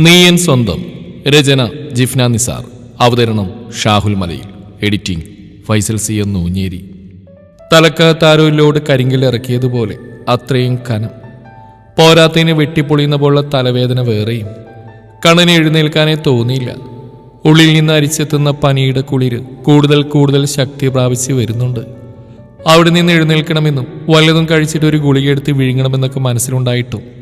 നീയൻ സ്വന്തം. രചന ജിഫ്ന നിസാർ. അവതരണം Shahul Malayil. Editing Faisal C N Noonjeri. തലക്കകത്താരോയിലോട് കരിങ്കൽ ഇറക്കിയതുപോലെ അത്രയും കനം. പോരാത്തതിന് വെട്ടിപ്പൊളിയുന്ന പോലുള്ള തലവേദന വേറെയും. കണ്ണിന് എഴുന്നേൽക്കാനേ തോന്നിയില്ല. ഉള്ളിൽ നിന്ന് അരിച്ചെത്തുന്ന പനിയുടെ കുളിര് കൂടുതൽ കൂടുതൽ ശക്തി പ്രാപിച്ച് വരുന്നുണ്ട്. അവിടെ നിന്ന് എഴുന്നേൽക്കണമെന്നും വല്ലതും കഴിച്ചിട്ട് ഒരു ഗുളിക എടുത്ത് വിഴുങ്ങണമെന്നൊക്കെ മനസ്സിലുണ്ടായിട്ടും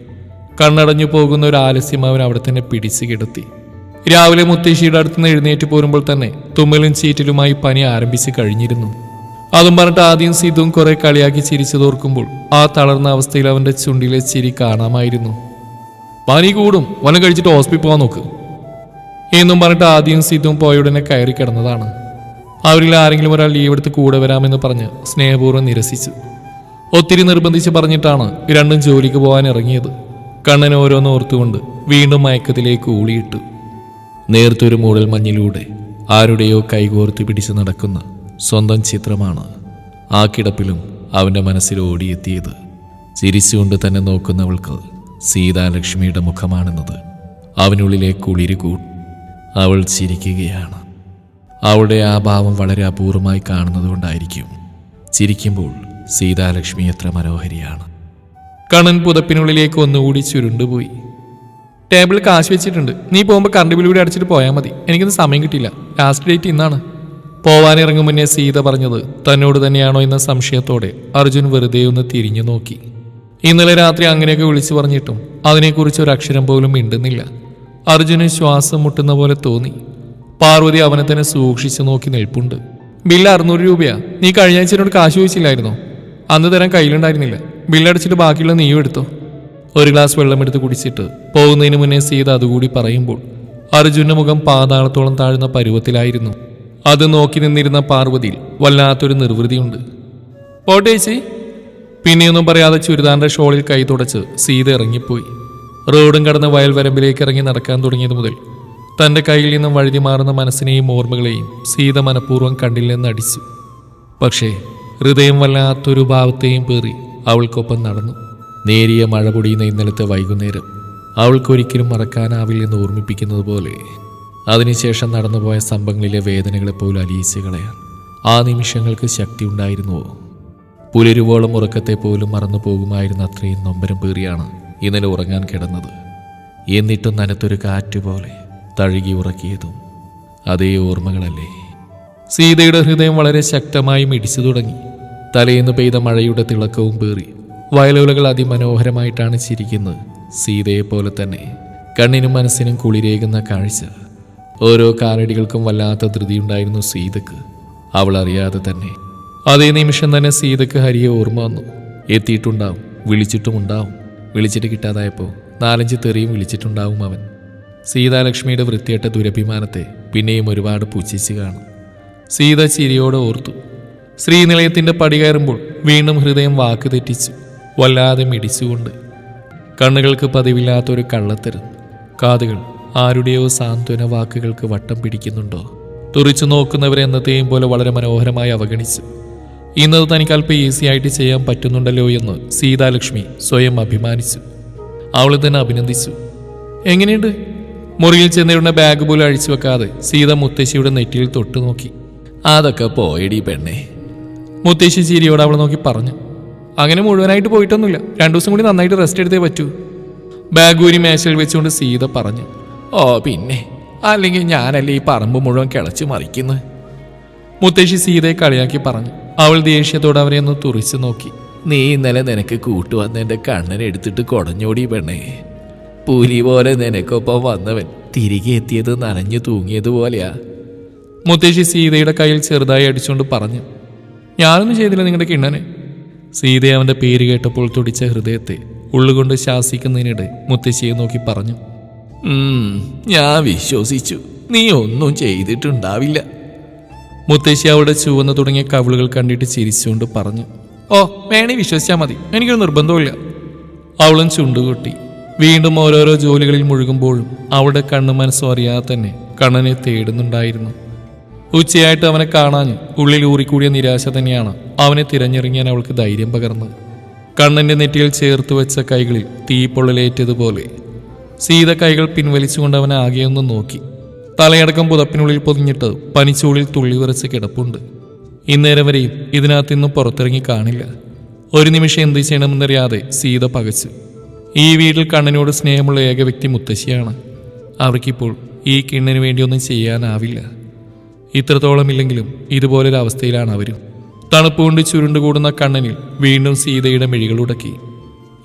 കണ്ണടഞ്ഞു പോകുന്ന ഒരു ആലസ്യം അവൻ അവിടെ തന്നെ പിടിച്ചു കിടത്തി. രാവിലെ മുത്തശ്ശിയുടെ അടുത്തുനിന്ന് എഴുന്നേറ്റ് പോരുമ്പോൾ തന്നെ തുമ്മലും ചീറ്റലുമായി പനി ആരംഭിച്ച് കഴിഞ്ഞിരുന്നു. അതും പറഞ്ഞിട്ട് ആദ്യം സിതും കുറെ കളിയാക്കി ചിരിച്ചതോർക്കുമ്പോൾ ആ തളർന്ന അവസ്ഥയിൽ അവന്റെ ചുണ്ടിലെ ചിരി കാണാമായിരുന്നു. പനി കൂടും വനം കഴിച്ചിട്ട് ഹോസ്പിറ്റൽ പോകാൻ നോക്ക്. എന്നും പറഞ്ഞിട്ട് ആദ്യം സിതും പോയുടനെ കയറി കിടന്നതാണ്. അവരിൽ ആരെങ്കിലും ഒരാൾ ലീവ് എടുത്ത് കൂടെ വരാമെന്ന് പറഞ്ഞ് സ്നേഹപൂർവം നിരസിച്ചു. ഒത്തിരി നിർബന്ധിച്ച് പറഞ്ഞിട്ടാണ് രണ്ടും ജോലിക്ക് പോകാൻ ഇറങ്ങിയത്. കണ്ണൻ ഓരോന്ന് ഓർത്തുകൊണ്ട് വീണ്ടും മയക്കത്തിലേക്ക് ഊളിയിട്ടു. നേർത്തൊരു മൂടൽ മഞ്ഞിലൂടെ ആരുടെയോ കൈകോർത്ത് പിടിച്ച് നടക്കുന്ന സ്വന്തം ചിത്രമാണ് ആ കിടപ്പിലും അവന്റെ മനസ്സിൽ ഓടിയെത്തിയത്. ചിരിച്ചുകൊണ്ട് തന്നെ നോക്കുന്നവൾക്ക് സീതാലക്ഷ്മിയുടെ മുഖമാണെന്നത് അവനുള്ളിലെ കുളിര് കൂ അവൾ ചിരിക്കുകയാണ്. അവളുടെ ആ ഭാവം വളരെ അപൂർവമായി കാണുന്നതുകൊണ്ടായിരിക്കും ചിരിക്കുമ്പോൾ സീതാലക്ഷ്മി എത്ര മനോഹരിയാണ്. കണ്ണൻ പുതപ്പിനുള്ളിലേക്ക് ഒന്നുകൂടി ചുരുണ്ടുപോയി. ടേബിളിൽ കാശ് വെച്ചിട്ടുണ്ട്. നീ പോകുമ്പോൾ കറണ്ട് ബിൽ കൂടി അടച്ചിട്ട് പോയാൽ മതി. എനിക്കൊന്നും സമയം കിട്ടിയില്ല. ലാസ്റ്റ് ഡേറ്റ് ഇന്നാണ്. പോവാനിറങ്ങും മുന്നേ സീത പറഞ്ഞത് തന്നോട് തന്നെയാണോ എന്ന സംശയത്തോടെ അർജുൻ വെറുതെ ഒന്ന് തിരിഞ്ഞു നോക്കി. ഇന്നലെ രാത്രി അങ്ങനെയൊക്കെ വിളിച്ചു പറഞ്ഞിട്ടും അതിനെക്കുറിച്ച് ഒരു അക്ഷരം പോലും മിണ്ടുന്നില്ല. അർജുന് ശ്വാസം മുട്ടുന്ന പോലെ തോന്നി. പാർവതി അവനെ തന്നെ സൂക്ഷിച്ചു നോക്കി നിൽപ്പുണ്ട്. ബില്ല് അറുന്നൂറ് രൂപയാ. നീ കഴിഞ്ഞ ആഴ്ച കാശ് ചോദിച്ചില്ലായിരുന്നോ? അന്ന് തരാൻ കയ്യിലുണ്ടായിരുന്നില്ല. ബില്ലടച്ചിട്ട് ബാക്കിയുള്ള നീയും എടുത്തോ. ഒരു ഗ്ലാസ് വെള്ളം വെള്ളമെടുത്ത് കുടിച്ചിട്ട് പോകുന്നതിന് മുന്നേ സീത അതുകൂടി പറയുമ്പോൾ അർജുന്റെ മുഖം പാതാളത്തോളം താഴ്ന്ന പരുവത്തിലായിരുന്നു. അത് നോക്കി നിന്നിരുന്ന പാർവതിയിൽ വല്ലാത്തൊരു നിർവൃതിയുണ്ട്. പോട്ടേച്ചി പിന്നെയൊന്നും പറയാതെ ചുരിദാറിന്റെ ഷോളിൽ കൈ തുടച്ച് സീത ഇറങ്ങിപ്പോയി. റോഡും കടന്ന് വയൽ വരമ്പിലേക്ക് ഇറങ്ങി നടക്കാൻ തുടങ്ങിയത് മുതൽ തന്റെ കയ്യിൽ നിന്നും വഴുതി മാറുന്ന മനസ്സിനെയും ഓർമ്മകളെയും സീത മനഃപൂർവം കണ്ടില്ലെന്ന് അടിച്ചു പക്ഷേ ഹൃദയം വല്ലാത്തൊരു ഭാവത്തെയും പേറി. അവൾക്കൊപ്പം നടന്നു. നേരിയ മഴ പൊടിയുന്ന ഇന്നലത്തെ വൈകുന്നേരം. അവൾക്കൊരിക്കലും മറക്കാനാവില്ലെന്ന് ഓർമ്മിപ്പിക്കുന്നത് പോലെ. അതിനുശേഷം നടന്നുപോയ സംഭവങ്ങളിലെ വേദനകളെ പോലും അലിയിച്ച് കളയാൻ. ആ നിമിഷങ്ങൾക്ക് ശക്തി ഉണ്ടായിരുന്നുവോ? പുലരുവോളം ഉറക്കത്തെ പോലും മറന്നു പോകുമായിരുന്ന അത്രയും നൊമ്പരം പേറിയാണ് ഇന്നലെ ഉറങ്ങാൻ കിടന്നത്. എന്നിട്ടും നനത്തൊരു കാറ്റുപോലെ തഴുകി ഉറക്കിയതും അതേ ഓർമ്മകളല്ലേ? സീതയുടെ ഹൃദയം വളരെ ശക്തമായി മിടിച്ചു തുടങ്ങി. തലേന്ന് പെയ്ത മഴയുടെ തിളക്കവും പേറി. വയലോലകൾ അതിമനോഹരമായിട്ടാണ് ചിരിക്കുന്നത്. സീതയെ പോലെ തന്നെ. കണ്ണിനും മനസ്സിനും കുളിരേകുന്ന കാഴ്ച. ഓരോ കാലടികൾക്കും വല്ലാത്ത ധൃതിയുണ്ടായിരുന്നു സീതക്ക്. അവൾ അറിയാതെ തന്നെ. അതേ നിമിഷം തന്നെ സീതക്ക് ഹരിയെ ഓർമ്മ വന്നു. എത്തിയിട്ടുണ്ടാവും. വിളിച്ചിട്ടുമുണ്ടാവും വിളിച്ചിട്ട് കിട്ടാതായപ്പോൾ നാലഞ്ച് തെറിയും വിളിച്ചിട്ടുണ്ടാവും അവൻ. സീതാലക്ഷ്മിയുടെ വൃത്തിയേട്ട ദുരഭിമാനത്തെ പിന്നെയും ഒരുപാട് പുച്ഛിച്ച് കാണും. സീത ചിരിയോടെ ഓർത്തു. ശ്രീനിലയത്തിന്റെ പടി കയറുമ്പോൾ വീണ്ടും ഹൃദയം വാക്ക് തെറ്റിച്ചു വല്ലാതെ മിടിച്ചുകൊണ്ട് കണ്ണുകൾക്ക് പതിവില്ലാത്തൊരു കള്ളത്തരം. കാതുകൾ ആരുടെയോ സാന്ത്വന വാക്കുകൾക്ക് വട്ടം പിടിക്കുന്നുണ്ടോ? തുറിച്ചു നോക്കുന്നവരെ എന്നത്തെയും പോലെ വളരെ മനോഹരമായി അവഗണിച്ചു ഇന്നത് തനിക്ക് അല്പം ഈസി ആയിട്ട് ചെയ്യാൻ പറ്റുന്നുണ്ടല്ലോ എന്ന് സീതാലക്ഷ്മി സ്വയം അഭിമാനിച്ചു. അവൾ തന്നെ അഭിനന്ദിച്ചു. എങ്ങനെയുണ്ട്? മുറിയിൽ ചെന്നിരുന്ന ബാഗ് പോലും അഴിച്ചു വെക്കാതെ സീത മുത്തശ്ശിയുടെ നെറ്റിയിൽ തൊട്ടു നോക്കി അതൊക്കെ പോയടി പെണ്ണേ. മുത്തശ്ശി ചിരിയോട് അവളെ നോക്കി പറഞ്ഞു. അങ്ങനെ മുഴുവനായിട്ട് പോയിട്ടൊന്നുമില്ല. രണ്ടു ദിവസം കൂടി നന്നായിട്ട് റെസ്റ്റ് എടുത്തേ പറ്റൂ. ബാഗൂരി മേശയിൽ വെച്ചുകൊണ്ട് സീത പറഞ്ഞു ഓ പിന്നെ. അല്ലെങ്കിൽ ഞാനല്ലേ ഈ പറമ്പ് മുഴുവൻ കിളച്ച് മറിക്കുന്നത് മുത്തശ്ശി സീതയെ കളിയാക്കി പറഞ്ഞു. അവൾ ദേഷ്യത്തോടെ അവരെ ഒന്ന് തുറിച്ചു നോക്കി. നീ ഇന്നലെ നിനക്ക് കൂട്ടുവന്ന് എന്റെ കണ്ണനെ എടുത്തിട്ട് കൊടഞ്ഞോടി പെണ്ണേ. പുലി പോലെ നിനക്കൊപ്പം വന്നവൻ തിരികെ എത്തിയത് നനഞ്ഞു തൂങ്ങിയതുപോലെയാ മുത്തശ്ശി സീതയുടെ കയ്യിൽ ചെറുതായി അടിച്ചുകൊണ്ട് പറഞ്ഞു ഞാനൊന്നും ചെയ്തില്ല നിങ്ങളുടെ കിണ്ണനെ. സീതയെ അവന്റെ പേര് കേട്ടപ്പോൾ തുടിച്ച ഹൃദയത്തെ ഉള്ളുകൊണ്ട് ശാസിക്കുന്നതിനിടെ മുത്തശ്ശിയെ നോക്കി പറഞ്ഞു ഞാൻ വിശ്വസിച്ചു. നീ ഒന്നും ചെയ്തിട്ടുണ്ടാവില്ല. മുത്തശ്ശി അവിടെ ചുവന്ന് തുടങ്ങിയ കവിളുകൾ കണ്ടിട്ട് ചിരിച്ചുകൊണ്ട് പറഞ്ഞു ഓ വേണേ വിശ്വസിച്ചാൽ മതി. എനിക്കൊരു നിർബന്ധമില്ല അവളും ചുണ്ടുകൊട്ടി. വീണ്ടും ഓരോരോ ജോലികളിൽ മുഴുകുമ്പോഴും അവളുടെ കണ്ണു മനസ്സും അറിയാതെ തന്നെ കണ്ണനെ തേടുന്നുണ്ടായിരുന്നു. ഉച്ചയായിട്ട് അവനെ കാണാൻ ഉള്ളിൽ ഊറിക്കൂടിയ നിരാശ തന്നെയാണ് അവനെ തിരഞ്ഞിറങ്ങിയാൻ അവൾക്ക് ധൈര്യം പകർന്നത് കണ്ണന്റെ നെറ്റിയിൽ ചേർത്ത് വെച്ച കൈകളിൽ തീപ്പൊള്ളലേറ്റതുപോലെ. സീത കൈകൾ പിൻവലിച്ചുകൊണ്ട് അവനെ ആകെയൊന്ന് നോക്കി. തലയടക്കം പുതപ്പിനുള്ളിൽ പൊതിഞ്ഞിട്ട് പനിച്ചൂളിൽ തുള്ളി വിറച്ച് കിടപ്പുണ്ട്. ഇന്നേരം വരെയും ഇതിനകത്ത് നിന്നും പുറത്തിറങ്ങി കാണില്ല. ഒരു നിമിഷം എന്ത് ചെയ്യണമെന്നറിയാതെ സീത പകച്ചു. ഈ വീട്ടിൽ കണ്ണനോട് സ്നേഹമുള്ള ഏക വ്യക്തി മുത്തശ്ശിയാണ്. അവർക്കിപ്പോൾ ഈ കിണ്ണിന് വേണ്ടിയൊന്നും ചെയ്യാനാവില്ല. ഇത്രത്തോളം ഇല്ലെങ്കിലും ഇതുപോലൊരവസ്ഥയിലാണ് അവരും. തണുപ്പുകൊണ്ട് ചുരുണ്ടുകൂടുന്ന കണ്ണനിൽ വീണ്ടും സീതയുടെ മിഴികളുടക്കി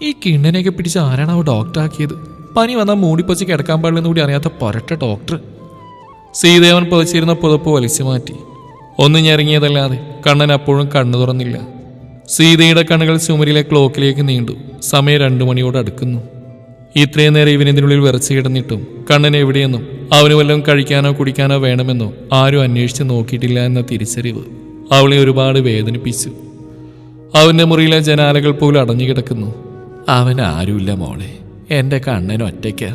ഈ കിണ്ണനെയൊക്കെ പിടിച്ച് ആരാണ് അവ ഡോക്ടറാക്കിയത്? പനി വന്നാൽ മൂടിപ്പച്ച് കിടക്കാൻ പാടില്ലെന്ന് കൂടി അറിയാത്ത പൊരട്ട ഡോക്ടർ. സീതേവൻ പതിച്ചിരുന്ന പുതപ്പ് വലിച്ചു മാറ്റി. ഒന്നും ഞെറങ്ങിയതല്ലാതെ കണ്ണൻ അപ്പോഴും കണ്ണു തുറന്നില്ല. സീതയുടെ കണ്ണുകൾ ചുമരിലെ ക്ലോക്കിലേക്ക് നീണ്ടു. സമയം രണ്ടു മണിയോട് അടുക്കുന്നു. ഇത്രയും നേരം ഇവനെതിനുള്ളിൽ വിറച്ചു കിടന്നിട്ടും കണ്ണൻ എവിടെയെന്നും അവന് വല്ലതും കഴിക്കാനോ കുടിക്കാനോ വേണമെന്നോ ആരും അന്വേഷിച്ച് നോക്കിയിട്ടില്ല എന്ന തിരിച്ചറിവ് അവളെ ഒരുപാട് വേദനിപ്പിച്ചു. അവന്റെ മുറിയിലെ ജനാലകൾ പോലും അടഞ്ഞു കിടക്കുന്നു. അവൻ ആരുമില്ല മോളെ. എന്റെ കണ്ണൻ ഒറ്റയ്ക്ക.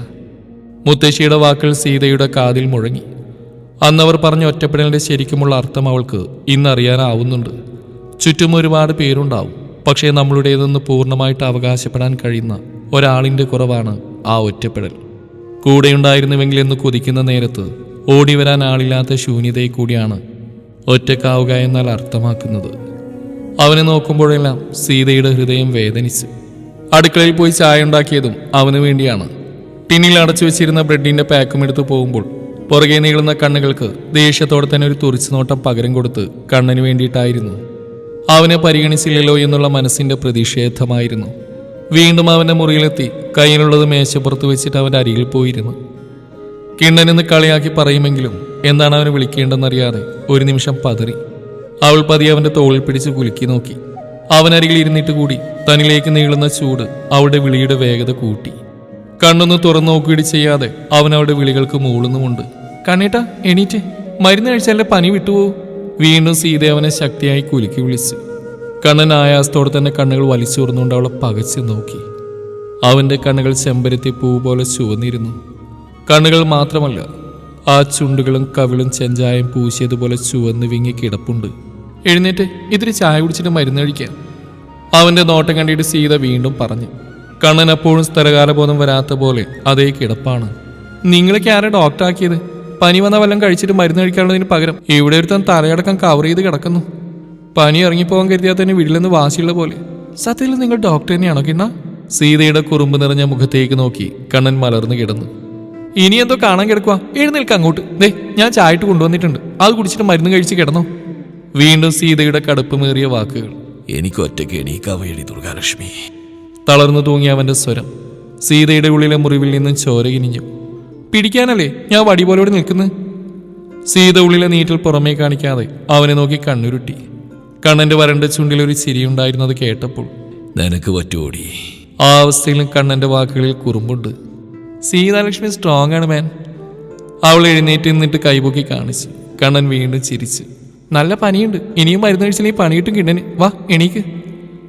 മുത്തശ്ശിയുടെ വാക്കുകൾ സീതയുടെ കാതിൽ മുഴങ്ങി. അന്നവർ പറഞ്ഞ ഒറ്റപ്പെടലിന്റെ ശരിക്കുമുള്ള അർത്ഥം അവൾക്ക് ഇന്നറിയാനാവുന്നുണ്ട്. ചുറ്റും ഒരുപാട് പേരുണ്ടാവും. പക്ഷേ നമ്മളുടേതെന്ന് പൂർണമായിട്ട് അവകാശപ്പെടാൻ കഴിയുന്ന ഒരാളിന്റെ കുറവാണ് ആ ഒറ്റപ്പെടൽ. കൂടെയുണ്ടായിരുന്നുവെങ്കിൽ എന്ന് കൊതിക്കുന്ന നേരത്ത് ഓടി വരാൻ ആളില്ലാത്ത ശൂന്യതയെ കൂടിയാണ് ഒറ്റക്കാവുക എന്നാൽ അർത്ഥമാക്കുന്നത്. അവനെ നോക്കുമ്പോഴെല്ലാം സീതയുടെ ഹൃദയം വേദനിച്ചു. അടുക്കളയിൽ പോയി ചായ ഉണ്ടാക്കിയതും അവന് വേണ്ടിയാണ്. ടിന്നിൽ അടച്ചു വെച്ചിരുന്ന ബ്രെഡിന്റെ പാക്കും എടുത്തു പോകുമ്പോൾ പുറകെ നീളുന്ന കണ്ണുകൾക്ക് ദേഷ്യത്തോടെ തന്നെ ഒരു തുറിച്ചു നോട്ടം പകരം കൊടുത്ത് കണ്ണന് വേണ്ടിയിട്ടായിരുന്നു. അവനെ പരിഗണിച്ചില്ലല്ലോ എന്നുള്ള മനസ്സിന്റെ പ്രതിഷേധമായിരുന്നു. വീണ്ടും അവന്റെ മുറിയിലെത്തി. കയ്യിലുള്ളത് മേശപ്പുറത്ത് വെച്ചിട്ട് അവന്റെ അരികിൽ പോയിരുന്നു. കിണ്ണനെന്ന് കളിയാക്കി പറയുമെങ്കിലും എന്താണ് അവനെ വിളിക്കേണ്ടെന്നറിയാതെ ഒരു നിമിഷം പതറി. അവൾ പതിയെ അവന്റെ തോളിൽ പിടിച്ച് കുലുക്കി നോക്കി. അവനരികിൽ ഇരുന്നിട്ട് കൂടി തനിലേക്ക് നീളുന്ന ചൂട് അവളുടെ വിളിയുടെ വേഗത കൂട്ടി. കണ്ണൊന്ന് തുറന്നു നോക്കുകയും ചെയ്യാതെ അവൻ അവളുടെ വിളികൾക്ക് മൂളുന്നുമുണ്ട്. കണ്ണേട്ടാ എണീറ്റ്. മരുന്ന് കഴിച്ചാലേ പനി വിട്ടുപോകൂ? വീണ്ടും സീത അവനെ ശക്തിയായി കുലുക്കി വിളിച്ചു. കണ്ണൻ ആയാസത്തോടെ തന്നെ കണ്ണുകൾ വലിച്ചോർന്നുകൊണ്ട് അവളെ പകച്ചു നോക്കി. അവന്റെ കണ്ണുകൾ ചെമ്പരത്തി പൂ പോലെ ചുവന്നിരുന്നു. കണ്ണുകൾ മാത്രമല്ല ആ ചുണ്ടുകളും കവിളും ചെഞ്ചായം പൂശിയതുപോലെ ചുവന്ന് വിങ്ങി കിടപ്പുണ്ട്. എഴുന്നേറ്റ് ഇതിരി ചായ കുടിച്ചിട്ട് മരുന്ന് കഴിക്കാം. അവന്റെ നോട്ടം കണ്ടിട്ട് സീത വീണ്ടും പറഞ്ഞു കണ്ണൻ അപ്പോഴും സ്ഥലകാലബോധം വരാത്ത പോലെ അതേ കിടപ്പാണ്. നിങ്ങളൊക്കെ ആരാ ഡോക്ടറാക്കിയത് പനി വന്ന വല്ലതും കഴിച്ചിട്ട് മരുന്ന് കഴിക്കാനുള്ളതിന് പകരം ഇവിടെ ഒരുത്തൻ തലയടക്കം കവർ ചെയ്ത് കിടക്കുന്നു. പനി ഇറങ്ങിപ്പോകാൻ കരുതിയാൽ തന്നെ വീട്ടിൽ നിന്ന് വാശിയുള്ള പോലെ. സത്യത്തിൽ നിങ്ങൾ ഡോക്ടർ തന്നെയാണോ കിണ്ണ? സീതയുടെ കുറുമ്പ് നിറഞ്ഞ മുഖത്തേക്ക് നോക്കി കണ്ണൻ മലർന്നു കിടന്നു. ഇനി എന്തോ കാണാൻ കിടക്കുക എഴുന്നേൽക്ക് അങ്ങോട്ട്. ദേ ഞാൻ ചായട്ട് കൊണ്ടുവന്നിട്ടുണ്ട്. അത് കുടിച്ചിട്ട് മരുന്ന് കഴിച്ച് കിടന്നോ. വീണ്ടും സീതയുടെ കടുപ്പമേറിയ വാക്കുകൾ. എനിക്ക് ഒറ്റയ്ക്ക് എണീക്കാൻ വഴി ദുർഗാലക്ഷ്മി? തളർന്നു തൂങ്ങിയ അവന്റെ സ്വരം. സീതയുടെ ഉള്ളിലെ മുറിവിൽ നിന്നും ചോര കിനിഞ്ഞു പിടിക്കാനല്ലേ ഞാൻ വടി പോലോട് നിൽക്കുന്നു? സീത ഉള്ളിലെ നീറ്റിൽ പുറമേ കാണിക്കാതെ അവനെ നോക്കി കണ്ണുരുട്ടി. കണ്ണന്റെ വരണ്ട ചുണ്ടിൽ ഒരു ചിരിയുണ്ടായിരുന്നത് കേട്ടപ്പോൾ. നിനക്ക് പറ്റുമോടി ആ അവസ്ഥയിലും കണ്ണന്റെ വാക്കുകളിൽ കുറുമ്പുണ്ട്. സീതാലക്ഷ്മി സ്ട്രോങ് ആണ് മാൻ അവൾ എഴുന്നേറ്റ് നിന്നിട്ട് കൈപൊക്കി കാണിച്ചു. കണ്ണൻ വീണ്ടും ചിരിച്ചു. നല്ല പനിയുണ്ട്. ഇനിയും മരുന്ന് കഴിച്ചില്ലെങ്കിൽ പണി കിട്ടും കിണ്ണന്. വാ എണീക്ക്.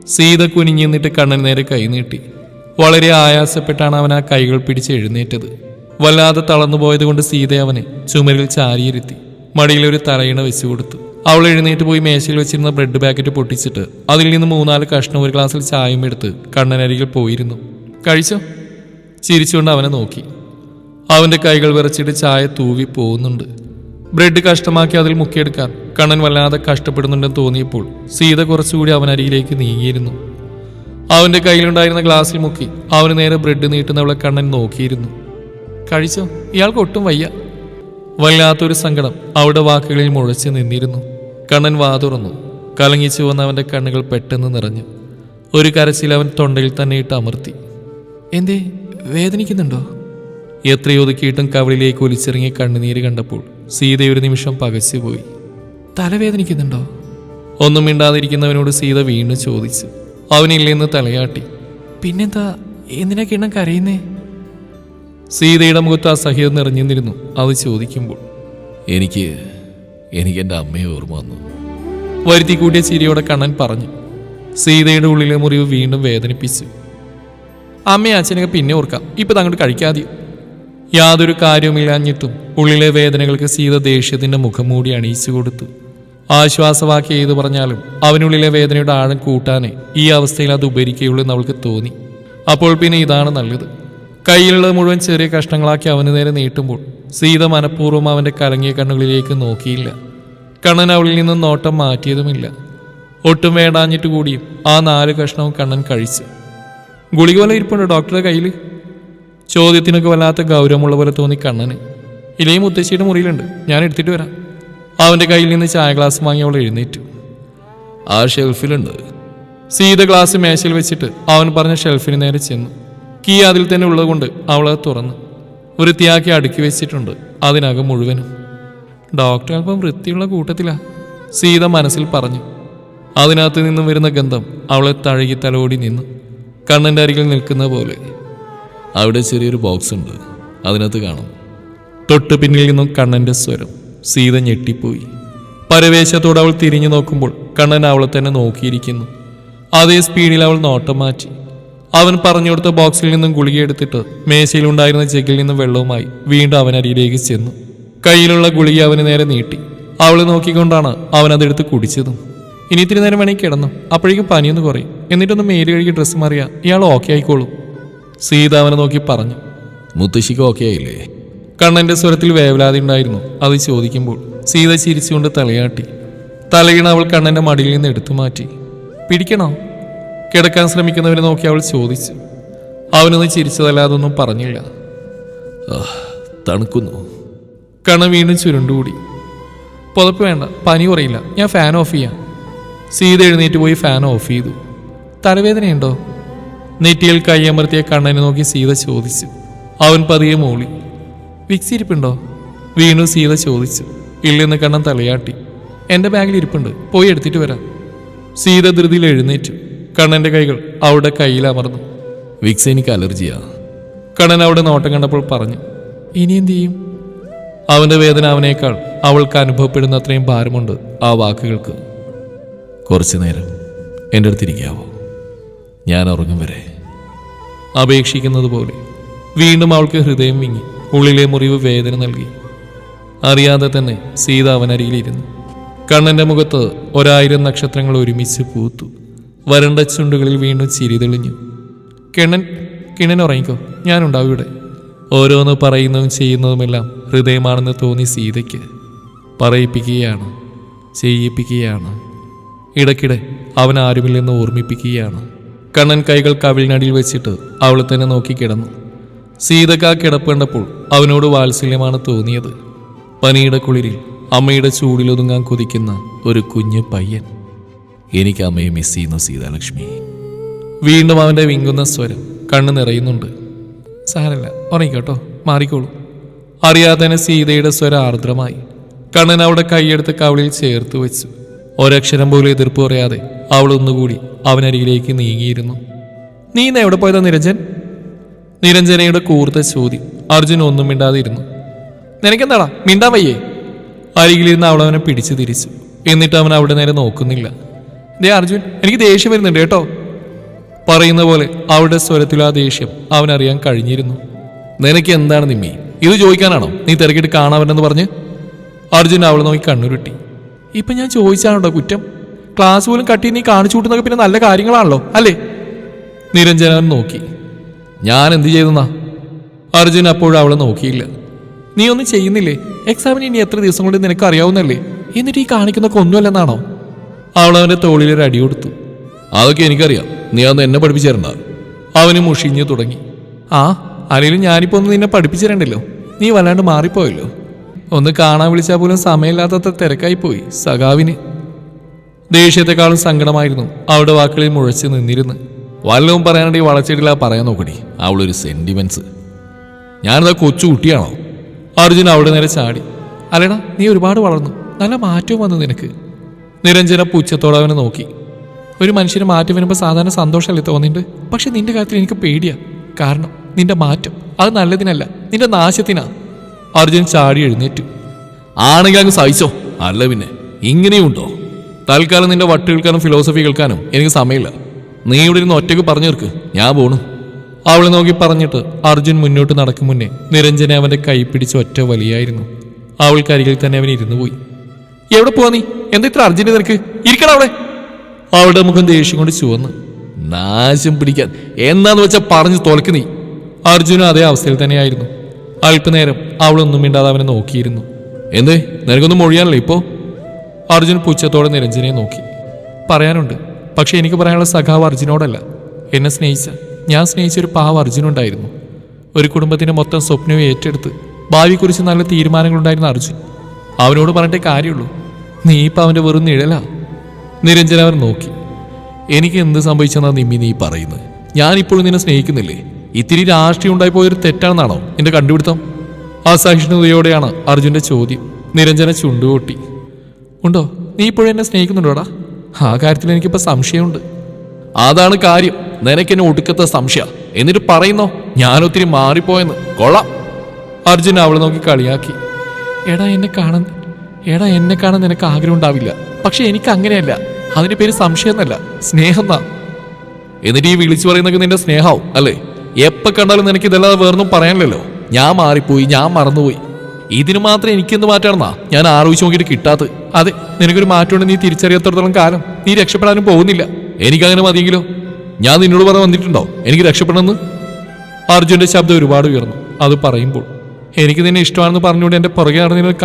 സീത കുനിഞ്ഞു നിന്നിട്ട് കണ്ണൻ നേരെ കൈ നീട്ടി. വളരെ ആയാസപ്പെട്ടാണ് അവൻ ആ കൈകൾ പിടിച്ച് എഴുന്നേറ്റത്. വല്ലാതെ തളർന്നു പോയത് കൊണ്ട് സീത അവനെ ചുമരിൽ ചാരിയിരുത്തി. മടിയിൽ ഒരു തലയിണ വെച്ചു കൊടുത്തു അവൾ എഴുന്നേറ്റ് പോയി മേശയിൽ വെച്ചിരുന്ന ബ്രെഡ് പാക്കറ്റ് പൊട്ടിച്ചിട്ട് അതിൽ നിന്ന് മൂന്നാൽ കഷ്ണം ഒരു ഗ്ലാസ്സിൽ ചായയും എടുത്ത് കണ്ണനരികിൽ പോയിരുന്നു. കഴിച്ചോ? ചിരിച്ചുകൊണ്ട് അവനെ നോക്കി. അവന്റെ കൈകൾ വിറച്ചിട്ട് ചായ തൂവി പോകുന്നുണ്ട്. ബ്രെഡ് കഷ്ടമാക്കി അതിൽ മുക്കിയെടുക്കാൻ കണ്ണൻ വല്ലാതെ കഷ്ടപ്പെടുന്നുണ്ടെന്ന് തോന്നിയപ്പോൾ സീത കുറച്ചുകൂടി അവനരികിലേക്ക് നീങ്ങിയിരുന്നു. അവന്റെ കയ്യിലുണ്ടായിരുന്ന ഗ്ലാസ്സിൽ മുക്കി അവന് നേരെ ബ്രെഡ് നീട്ടുന്നവളെ കണ്ണൻ നോക്കിയിരുന്നു. കഴിച്ചോ? ഇയാൾക്ക് ഒട്ടും വയ്യ. വല്ലാത്തൊരു സങ്കടം അവിടെ വാക്കുകളിൽ മുഴച്ചു നിന്നിരുന്നു. കണ്ണൻ വാ തുറന്നു. കലങ്ങിച്ചു വന്ന അവന്റെ കണ്ണുകൾ പെട്ടെന്ന് നിറഞ്ഞു. ഒരു കരച്ചിൽ അവൻ തൊണ്ടയിൽ തന്നെ ഇട്ട് അമർത്തി. എന്തേ വേദനിക്കുന്നുണ്ടോ? എത്രയൊതുക്കിയിട്ടും കവളിലേക്ക് ഒലിച്ചിറങ്ങിയ കണ്ണുനീര് കണ്ടപ്പോൾ സീത ഒരു നിമിഷം പകച്ചുപോയി. തലവേദനിക്കുന്നുണ്ടോ? ഒന്നും മിണ്ടാതിരിക്കുന്നവനോട് സീത വീണ്ടും ചോദിച്ചു. അവനില്ലെന്ന് തലയാട്ടി. പിന്നെന്താ? എന്തിനാ കിണ്ണം കരയുന്നേ? സീതയുടെ മുഖത്ത് അസഹ്യം നിറഞ്ഞിരുന്നു അത് ചോദിക്കുമ്പോൾ എനിക്ക് എനിക്ക് എന്റെ അമ്മയെ ഓർമ്മ വന്നു. വരുത്തി കൂട്ടിയ ചിരിയോടെ കണ്ണൻ പറഞ്ഞു. സീതയുടെ ഉള്ളിലെ മുറിവ് വീണ്ടും വേദനിപ്പിച്ചു. അമ്മയും അച്ഛനൊക്കെ പിന്നെ ഓർക്കാം. ഇപ്പൊ തങ്ങോട്ട് കഴിക്കാതെ യാതൊരു കാര്യവുമില്ലാഞ്ഞിട്ടും ഉള്ളിലെ വേദനകൾക്ക് സീത ദേഷ്യത്തിന്റെ മുഖം മൂടി അണിയിച്ചു കൊടുത്തു. ആശ്വാസവാക്കി ഏത് പറഞ്ഞാലും അവനുള്ളിലെ വേദനയുടെ ആഴം കൂട്ടാനേ ഈ അവസ്ഥയിൽ അത് ഉപരിക്കുകയുള്ളൂ എന്ന് അവൾക്ക് തോന്നി. അപ്പോൾ പിന്നെ ഇതാണ് നല്ലത്. കയ്യിലുള്ളത് മുഴുവൻ ചെറിയ കഷ്ണങ്ങളാക്കി അവന് നേരെ നീട്ടുമ്പോൾ സീത മനഃപൂർവം അവന്റെ കലങ്ങിയ കണ്ണുകളിലേക്ക് നോക്കിയില്ല. കണ്ണൻ അവളിൽ നിന്നും നോട്ടം മാറ്റിയതുമില്ല. ഒട്ടും വേണ്ടാഞ്ഞിട്ട് കൂടിയും ആ നാല് കഷ്ണവും കണ്ണൻ കഴിച്ചു. ഗുളിക പോലെ ഇരിപ്പുണ്ട് ഡോക്ടറുടെ കയ്യിൽ? ചോദ്യത്തിനൊക്കെ വല്ലാത്ത ഗൗരവമുള്ള പോലെ തോന്നി കണ്ണന്. ഇലയും മുത്തശ്ശിയുടെ മുറിയിലുണ്ട്. ഞാൻ എടുത്തിട്ട് വരാം. അവന്റെ കയ്യിൽ നിന്ന് ചായ ഗ്ലാസ് വാങ്ങി അവൾ എഴുന്നേറ്റു. ആ ഷെൽഫിലുണ്ട്. സീത ഗ്ലാസ് മേശയിൽ വെച്ചിട്ട് അവൻ പറഞ്ഞ ഷെൽഫിന് നേരെ ചെന്നു. കീ അതിൽ തന്നെ ഉള്ളതുകൊണ്ട് അവളെ തുറന്ന്. വൃത്തിയാക്കി അടുക്കി വെച്ചിട്ടുണ്ട് അതിനകം മുഴുവനും. ഡോക്ടർ അല്പം വൃത്തിയുള്ള കൂട്ടത്തിലാ സീത മനസ്സിൽ പറഞ്ഞു. അതിനകത്ത് നിന്നും വരുന്ന ഗന്ധം അവളെ തഴുകി തലോടി നിന്നു. കണ്ണന്റെ അരികിൽ നിൽക്കുന്ന പോലെ. അവിടെ ചെറിയൊരു ബോക്സ് ഉണ്ട് അതിനകത്ത് കാണും. തൊട്ട് പിന്നിൽ നിന്നും കണ്ണന്റെ സ്വരം സീത ഞെട്ടിപ്പോയി. പരവേശത്തോടെ അവൾ തിരിഞ്ഞു നോക്കുമ്പോൾ കണ്ണൻ അവളെ തന്നെ നോക്കിയിരിക്കുന്നു. അതേ സ്പീഡിൽ അവൾ നോട്ടം മാറ്റി. അവൻ പറഞ്ഞു കൊടുത്ത ബോക്സിൽ നിന്നും ഗുളികയെടുത്തിട്ട് മേശയിലുണ്ടായിരുന്ന ചെക്കിൽ നിന്നും വെള്ളവുമായി വീണ്ടും അവൻ അരിയിലേക്ക് ചെന്നു. കയ്യിലുള്ള ഗുളിക അവന് നേരെ നീട്ടി. അവളെ നോക്കിക്കൊണ്ടാണ് അവൻ അതെടുത്ത് കുടിച്ചതും. ഇനി ഇത്തിരി നേരം വേണമെങ്കിൽ കിടന്നു. അപ്പോഴേക്കും പനിയൊന്ന് കുറയും. എന്നിട്ടൊന്ന് മേൽ കഴുകി ഡ്രസ്സ് മാറിയാ ഇയാൾ ഓക്കെ ആയിക്കോളും. സീത അവനെ നോക്കി പറഞ്ഞു. മുത്തശ്ശിക്ക് ഓക്കെ ആയില്ലേ? കണ്ണന്റെ സ്വരത്തിൽ വേവലാതി ഉണ്ടായിരുന്നു. അത് ചോദിക്കുമ്പോൾ സീത ചിരിച്ചുകൊണ്ട് തലയാട്ടി. തലയിണ അവൾ കണ്ണന്റെ മടിയിൽ നിന്ന് എടുത്തു മാറ്റി. പിടിക്കണോ? കിടക്കാൻ ശ്രമിക്കുന്നവരെ നോക്കി അവൾ ചോദിച്ചു. അവനൊന്ന് ചിരിച്ചതല്ലാതൊന്നും പറഞ്ഞില്ല. തണുക്കുന്നു. കണ വീണ്ടും ചുരുണ്ടുകൂടി. പുതപ്പ് വേണ്ട പനി കുറയില്ല ഞാൻ ഫാൻ ഓഫ് ചെയ്യാം. സീത എഴുന്നേറ്റ് പോയി ഫാൻ ഓഫ് ചെയ്തു. തലവേദനയുണ്ടോ? നെറ്റിയിൽ കൈയമർത്തിയ കണ്ണനെ നോക്കി സീത ചോദിച്ചു. അവൻ പതിയെ മൂളി. വിക്സിരിപ്പുണ്ടോ? വീണു സീത ചോദിച്ചു. ഇല്ലെന്ന് കണ്ണൻ തലയാട്ടി. എന്റെ ബാഗിൽ ഇരിപ്പുണ്ട് പോയി എടുത്തിട്ട് വരാം. സീത ധൃതിയിൽ എഴുന്നേറ്റു. കണ്ണന്റെ കൈകൾ അവളുടെ കയ്യിൽ അമർന്നു. വിക്സ് എനിക്ക് അലർജിയാ. കണ്ണൻ അവിടെ നോട്ടം കണ്ടപ്പോൾ പറഞ്ഞു ഇനി എന്തു ചെയ്യും? അവന്റെ വേദന അവനേക്കാൾ അവൾക്ക് അനുഭവപ്പെടുന്ന അത്രയും ഭാരമുണ്ട് ആ വാക്കുകൾക്ക്. കുറച്ചു നേരം എന്റെ അടുത്തിരിക്കാവോ ഞാൻ ഉറങ്ങും വരെ. അപേക്ഷിക്കുന്നത് പോലെ വീണ്ടും അവൾക്ക് ഹൃദയം വിങ്ങി ഉള്ളിലെ മുറിവ് വേദന നൽകി. അറിയാതെ തന്നെ സീത അവനരിയിലിരുന്നു കണ്ണന്റെ മുഖത്ത് ഒരായിരം നക്ഷത്രങ്ങൾ ഒരുമിച്ച് പൂത്തു. വരണ്ട ചുണ്ടുകളിൽ വീണ്ടും ചിരി തെളിഞ്ഞു. കിണൻ ഉറങ്ങിക്കോ. ഞാനുണ്ടാവും ഇവിടെ. ഓരോന്ന് പറയുന്നതും ചെയ്യുന്നതുമെല്ലാം ഹൃദയമാണെന്ന് തോന്നി സീതയ്ക്ക്. പറയിപ്പിക്കുകയാണ് ചെയ്യിപ്പിക്കുകയാണ്. ഇടയ്ക്കിടെ അവൻ ആരുമില്ലെന്ന് ഓർമ്മിപ്പിക്കുകയാണ്. കണ്ണൻ കൈകൾ കവിളിനടിയിൽ വെച്ചിട്ട് അവളെ തന്നെ നോക്കി കിടന്നു. സീതക്ക് ആ കിടപ്പ് കണ്ടപ്പോൾ അവനോട് വാത്സല്യമാണ് തോന്നിയത്. പനിയുടെ കുളിരിൽ അമ്മയുടെ ചൂടിലൊതുങ്ങാൻ കൊതിക്കുന്ന ഒരു കുഞ്ഞു പയ്യൻ. എനിക്ക് അമ്മയെ മിസ് ചെയ്യുന്നു സീതാലക്ഷ്മി. വീണ്ടും അവന്റെ വിങ്ങുന്ന സ്വരം കണ്ണ് നിറയുന്നുണ്ട്. സാരല്ല ഉറങ്ങിക്കോട്ടോ മാറിക്കോളൂ. അറിയാതെ സീതയുടെ സ്വരം ആർദ്രമായി. കണ്ണൻ അവിടെ കൈയെടുത്ത് കവളിൽ ചേർത്ത് വെച്ചു. ഒരക്ഷരം പോലും എതിർപ്പ് പറയാതെ അവൾ ഒന്നുകൂടി അവനരികിലേക്ക് നീങ്ങിയിരുന്നു. നീ ഇന്ന് എവിടെ പോയതാ നിരഞ്ജൻ? നിരഞ്ജനയുടെ കൂർത്ത ചോദ്യം അർജുൻ ഒന്നും മിണ്ടാതിരുന്നു. നിനക്കെന്താടാ മിണ്ടാൻ വയ്യേ? അരികിലിരുന്ന് അവളവനെ പിടിച്ചു തിരിച്ചു. എന്നിട്ട് അവൻ അവിടെ നേരെ നോക്കുന്നില്ല. ദേ അർജുൻ എനിക്ക് ദേഷ്യം വരുന്നുണ്ട് കേട്ടോ. പറയുന്ന പോലെ അവളുടെ സ്വരത്തിൽ ആ ദേഷ്യം അവനറിയാൻ കഴിഞ്ഞിരുന്നു. നിനക്ക് എന്താണ് നിമ്മി? ഇത് ചോദിക്കാനാണോ? നീ തിരക്കിട്ട് കാണാവനെന്ന് പറഞ്ഞ്? അർജുൻ അവൾ നോക്കി കണ്ണുരുട്ടി. ഇപ്പം ഞാൻ ചോദിച്ചാണോ കുറ്റം. ക്ലാസ് പോലും കട്ടി നീ കാണിച്ചു കൂട്ടുന്നൊക്കെ പിന്നെ നല്ല കാര്യങ്ങളാണല്ലോ അല്ലേ? നിരഞ്ജനൻ നോക്കി. ഞാൻ എന്ത് ചെയ്തെന്നാ? അർജുൻ അപ്പോഴും അവളെ നോക്കിയില്ല. നീ ഒന്നും ചെയ്യുന്നില്ലേ? എക്സാമിന് ഇനി എത്ര ദിവസം കൊണ്ട് നിനക്ക് അറിയാവുന്നല്ലേ എന്നിട്ട് ഈ കാണിക്കുന്നൊക്കെ ഒന്നുമല്ലെന്നാണോ? അവൾ അവന്റെ തോളിൽ ഒരു അടി കൊടുത്തു. അതൊക്കെ എനിക്കറിയാം. നീ അന്ന് എന്നെ പഠിപ്പിച്ചേരണ്ട. അവന് മുഷിഞ്ഞു തുടങ്ങി. ആ അല്ലെങ്കിലും ഞാനിപ്പോ ഒന്ന് നിന്നെ പഠിപ്പിച്ചിരണ്ടല്ലോ. നീ വല്ലാണ്ട് മാറിപ്പോയല്ലോ. ഒന്ന് കാണാൻ വിളിച്ചാൽ പോലും സമയമില്ലാത്തത്ര തിരക്കായി പോയി സഖാവിന്. ദേഷ്യത്തെക്കാളും സങ്കടമായിരുന്നു അവളുടെ വാക്കുകളിൽ മുഴച്ചു നിന്നിരുന്നു. വല്ലതും പറയാനുണ്ടെങ്കിൽ വളച്ചിട്ടില്ല പറയാൻ നോക്കടി. അവളൊരു സെന്റിമെന്റ്സ് ഞാനിതാ കൊച്ചു കുട്ടിയാണോ? അർജുൻ അവിടെ നേരെ ചാടി. അല്ലടാ നീ ഒരുപാട് വളർന്നു. നല്ല മാറ്റവും വന്നു നിനക്ക്. നിരഞ്ജന പുച്ഛത്തോടെ അവനെ നോക്കി. ഒരു മനുഷ്യന് മാറ്റം വരുമ്പോൾ സാധാരണ സന്തോഷമല്ലേ തോന്നിണ്ട്? പക്ഷെ നിന്റെ കാര്യത്തിൽ എനിക്ക് പേടിയാ. കാരണം നിന്റെ മാറ്റം അത് നല്ലതിനല്ല നിന്റെ നാശത്തിനാ. അർജുൻ ചാടി എഴുന്നേറ്റു. ആണെങ്കിൽ അങ്ങ് സഹിച്ചോ? അല്ല പിന്നെ ഇങ്ങനെയുണ്ടോ തൽക്കാലം നിന്റെ വട്ട് കേൾക്കാനും ഫിലോസഫി കേൾക്കാനും എനിക്ക് സമയമില്ല. നീ ഇവിടെ ഇരുന്ന് ഒറ്റയ്ക്ക് പറഞ്ഞു തീർക്ക് ഞാൻ പോണു. അവളെ നോക്കി പറഞ്ഞിട്ട് അർജുൻ മുന്നോട്ട് നടക്കും മുന്നേ നിരഞ്ജനെ അവന്റെ കൈ പിടിച്ച് ഒറ്റ വലിയായിരുന്നു. അവൾക്കരികിൽ തന്നെ അവൻ ഇരുന്നു പോയി. എവിടെ പോവാ നീ? എന്താ ഇത്ര അർജന്റ് നിനക്ക്? ഇരിക്കണം അവിടെ. അവിടെ മുഖം ദേഷ്യം കൊണ്ട് ചുവന്ന്. നാശം പിടിക്കാൻ. എന്നാന്ന് വെച്ചാൽ പറഞ്ഞു തോൽക്ക് നീ. അർജുനും അതേ അവസ്ഥയിൽ തന്നെയായിരുന്നു. അല്പനേരം അവളൊന്നും മിണ്ടാതെ അവനെ നോക്കിയിരുന്നു. എന്തേ? നിനക്കൊന്നും മൊഴിയാനല്ലേ ഇപ്പോ? അർജുൻ പുച്ഛത്തോടെ നിരഞ്ജനെ നോക്കി. പറയാനുണ്ട്. പക്ഷെ എനിക്ക് പറയാനുള്ള സഖാവ് അർജുനോടല്ല. എന്നെ സ്നേഹിച്ച. ഞാൻ സ്നേഹിച്ച ഒരു പാവ അർജുനുണ്ടായിരുന്നു. ഒരു കുടുംബത്തിന്റെ മൊത്തം സ്വപ്നവും ഏറ്റെടുത്ത് ഭാവിയെക്കുറിച്ച് നല്ല തീരുമാനങ്ങളുണ്ടായിരുന്ന അർജുൻ. അവനോട് പറഞ്ഞിട്ടേ കാര്യമുള്ളൂ. നീ ഇപ്പം അവന്റെ വെറും നിഴലാ. നിരഞ്ജൻ അവൻ നോക്കി. എനിക്ക് എന്ത് സംഭവിച്ചെന്നാ നിമ്മി നീ പറയുന്നത്. ഞാനിപ്പോഴും നിന്നെ സ്നേഹിക്കുന്നില്ലേ? ഇത്തിരി രാഷ്ട്രീയം ഉണ്ടായി പോയൊരു തെറ്റാണെന്നാണോ എന്റെ കണ്ടുപിടുത്തം? അസഹിഷ്ണുതയോടെയാണ് അർജുന്റെ ചോദ്യം. നിരഞ്ജന ചുണ്ടുകൂട്ടി. ഉണ്ടോ? നീ ഇപ്പോഴും എന്നെ സ്നേഹിക്കുന്നുണ്ടോടാ? ആ കാര്യത്തിൽ എനിക്കിപ്പോൾ സംശയമുണ്ട്. അതാണ് കാര്യം. നിനക്കെന്നെ ഒടുക്കത്തെ സംശയ. എന്നിട്ട് പറയുന്നോ? ഞാനൊത്തിരി മാറിപ്പോയെന്ന്. കൊള്ളാം. അർജുൻ അവളെ നോക്കി കളിയാക്കി. എടാ എന്നെ കാണാൻ എടാ എന്നെ കാണാൻ നിനക്ക് ആഗ്രഹം ഉണ്ടാവില്ല. പക്ഷെ എനിക്ക് അങ്ങനെയല്ല. അതിന് പേര് സംശയം എന്നല്ല. സ്നേഹം എന്നാ. എന്നിട്ട് ഈ വിളിച്ചു പറയുന്നൊക്കെ നിന്റെ സ്നേഹാവും അല്ലേ? എപ്പോ കണ്ടാലും നിനക്ക് ഇതല്ലാതെ വേറൊന്നും പറയാനില്ലല്ലോ. ഞാൻ മാറിപ്പോയി ഞാൻ മറന്നുപോയി. ഇതിന് മാത്രം എനിക്കെന്ത് മാറ്റാണെന്നാ? ഞാൻ ആലോചിച്ച് നോക്കിയിട്ട് കിട്ടാത്തത്. അതെ നിനക്കൊരു മാറ്റമുണ്ട് നീ തിരിച്ചറിയാത്തടത്തോളം കാലം. നീ രക്ഷപ്പെടാനും പോകുന്നില്ല. എനിക്കങ്ങനെ മതിയെങ്കിലോ? ഞാൻ നിന്നോട് പറഞ്ഞ് വന്നിട്ടുണ്ടോ എനിക്ക് രക്ഷപ്പെടണമെന്ന്? അർജുന്റെ ശബ്ദം ഒരുപാട് ഉയർന്നു. അത് പറയുമ്പോൾ എനിക്ക് നിന്നെ ഇഷ്ടമാണെന്ന് പറഞ്ഞുകൊണ്ട് എന്റെ പുറകെ നടന്നതിന് ഒരു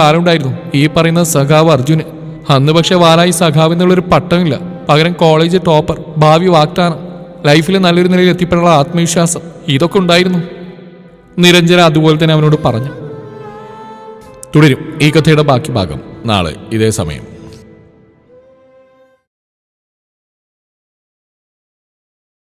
ഈ പറയുന്ന സഖാവ് അർജുന് അന്ന് പക്ഷെ വാലായി സഖാവ് എന്നുള്ളൊരു പട്ടമില്ല. പകരം കോളേജ് ടോപ്പർ ഭാവി വാഗ്ദാനം ലൈഫിൽ നല്ലൊരു നിലയിൽ എത്തിപ്പെടാനുള്ള ആത്മവിശ്വാസം ഇതൊക്കെ ഉണ്ടായിരുന്നു. നിരഞ്ജന അതുപോലെ തന്നെ അവനോട് പറഞ്ഞു. തുടരും ഈ കഥയുടെ ബാക്കി ഭാഗം നാളെ ഇതേ സമയം.